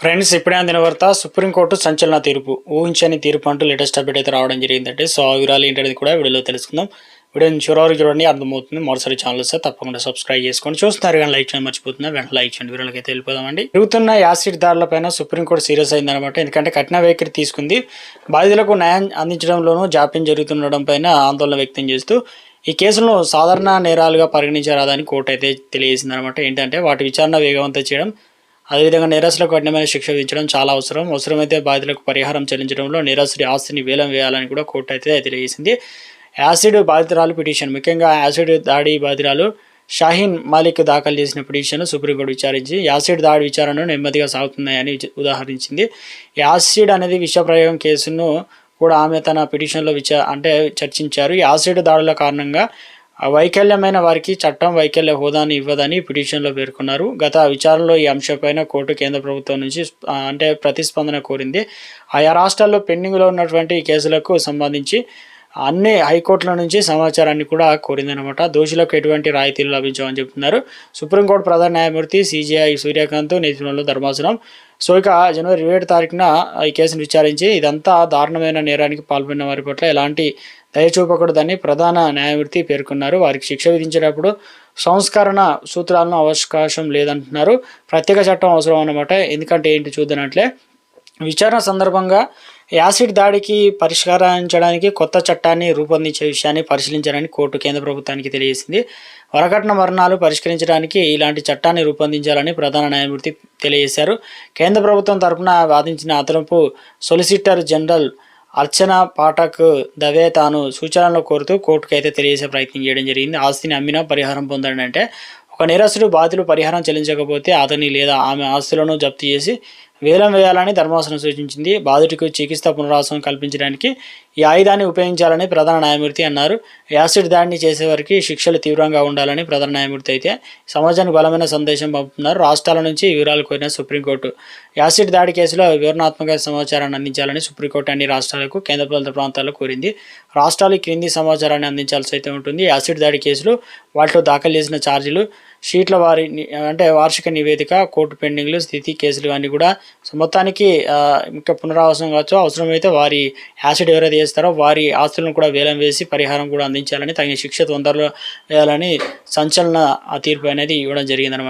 Friends ఇప్పుడే అందిన వార్త సుప్రీంకోర్టు సంచలన తీర్పు. ఊహించని తీర్పు అంటూ లేటెస్ట్ అప్డేట్ అయితే రావడం జరిగిందంటే సో ఆ వివరాలు ఏంటనేది కూడా వీడియోలో తెలుసుకుందాం. వీడియోని చివరి చూడండి అర్థమవుతుంది. మరోసారి ఛానల్ వస్తే తప్పకుండా సబ్స్క్రైబ్ చేసుకోండి. చూస్తున్నారు కానీ లైక్ చేయడం మర్చిపోతున్నా వెంటనే లైక్ చేయండి. వీడియోకి అయితే వెళ్ళిపోదామండి. పెరుగుతున్న యాసిడ్ దారులపైన సుప్రీంకోర్టు సీరియస్ అయిందనమాట ఎందుకంటే కఠిన వైఖరి తీసుకుంది. బాధితులకు న్యాయం అందించడంలోనూ జాప్యం జరుగుతుండడం పైన ఆందోళన వ్యక్తం చేస్తూ ఈ కేసులను సాధారణ నేరాలుగా పరిగణించరాదని కోర్టు అయితే తెలియజేసిందనమాట ఏంటంటే వాటి విచారణ వేగవంతం చేయడం అదేవిధంగా నేరస్తులకు కఠినమైన శిక్ష విధించడం చాలా అవసరం. అవసరమైతే బాధితులకు పరిహారం చెల్లించడంలో నేరస్తుడి ఆస్తిని వేలం వేయాలని కూడా కోర్టు అయితే తెలియజేసింది. యాసిడ్ బాధితురాలు పిటిషన్. ముఖ్యంగా యాసిడ్ దాడి బాధితురాలు షాహీన్ మాలిక్ దాఖలు చేసిన పిటిషన్ను సుప్రీంకోర్టు విచారించి యాసిడ్ దాడి విచారణను నెమ్మదిగా సాగుతున్నాయని ఉదాహరించింది. యాసిడ్ అనేది విషప్రయోగం కేసును కూడా ఆమె తన పిటిషన్లో విచా అంటే చర్చించారు. ఈ యాసిడ్ దాడుల కారణంగా వైకల్యమైన వారికి చట్టం వైకల్య హోదాని ఇవ్వదని పిటిషన్లో పేర్కొన్నారు. గత విచారణలో ఈ అంశంపైన కోర్టు కేంద్ర ప్రభుత్వం నుంచి అంటే ప్రతిస్పందన కోరింది. ఆయా రాష్ట్రాల్లో పెండింగ్లో ఉన్నటువంటి కేసులకు సంబంధించి అన్ని హైకోర్టుల నుంచి సమాచారాన్ని కూడా కోరిందనమాట దోషులకు ఎటువంటి రాయితీలు లభించవని చెప్తున్నారు. సుప్రీంకోర్టు ప్రధాన న్యాయమూర్తి సిజిఐ సూర్యకాంత్ నేతృత్వంలో ధర్మాసనం. సో ఇక జనవరి ఇరవై ఏడు తారీఖున ఈ కేసును విచారించి ఇదంతా దారుణమైన నేరానికి పాల్పడిన వారి పట్ల ఎలాంటి దయచూపకూడదని ప్రధాన న్యాయమూర్తి పేర్కొన్నారు. వారికి శిక్ష విధించేటప్పుడు సంస్కరణ సూత్రాలను అవకాశం లేదంటున్నారు. ప్రత్యేక చట్టం అవసరం అన్నమాట. ఎందుకంటే ఏంటి చూద్దనట్లే విచారణ సందర్భంగా యాసిడ్ దాడికి పరిష్కరించడానికి కొత్త చట్టాన్ని రూపొందించే విషయాన్ని పరిశీలించాలని కోర్టు కేంద్ర ప్రభుత్వానికి తెలియజేసింది. వరకట్న మరణాలు పరిష్కరించడానికి ఇలాంటి చట్టాన్ని రూపొందించాలని ప్రధాన న్యాయమూర్తి తెలియజేశారు. కేంద్ర ప్రభుత్వం తరపున వాదించిన అదనపు సొలిసిటర్ జనరల్ అర్చన పాఠక్ దవే తాను సూచనలు కోరుతూ కోర్టుకు అయితే తెలియజేసే ప్రయత్నం చేయడం జరిగింది. ఆస్తిని అమ్మినా పరిహారం పొందడంటే ఒక నేరస్తుడు బాధితులు పరిహారం చెల్లించకపోతే అతని లేదా ఆమె ఆస్తులను జప్తు చేసి వేలం వేయాలని ధర్మాసనం సూచించింది. బాధితుకు చికిత్స పునరావాసం కల్పించడానికి ఈ ఆయుధాన్ని ఉపయోగించాలని ప్రధాన న్యాయమూర్తి అన్నారు. యాసిడ్ దాడిని చేసేవారికి శిక్షలు తీవ్రంగా ఉండాలని ప్రధాన న్యాయమూర్తి అయితే సమాజానికి బలమైన సందేశం పంపుతున్నారు. రాష్ట్రాల నుంచి వివరాలు కోరిన సుప్రీంకోర్టు. యాసిడ్ దాడి కేసులో వివరణాత్మక సమాచారాన్ని అందించాలని సుప్రీంకోర్టు అన్ని రాష్ట్రాలకు కేంద్రపాలిత ప్రాంతాలకు కోరింది. రాష్ట్రాలు క్రింది సమాచారాన్ని అందించాల్సి అయితే ఉంటుంది. యాసిడ్ దాడి కేసులు వాటిలో దాఖలు చేసిన ఛార్జీలు షీట్ల వారి అంటే వార్షిక నివేదిక కోర్టు పెండింగ్లు స్థితి కేసులు అన్నీ కూడా సో మొత్తానికి ఇంకా పునరావాసం కావచ్చు. అవసరమైతే వారి యాసిడ్ ఎవరైతే చేస్తారో వారి ఆస్తులను కూడా వేలం వేసి పరిహారం కూడా అందించాలని తగిన శిక్ష తొందరలో వేయాలని సంచలన ఆ తీర్పు అనేది ఇవ్వడం జరిగిందనమాట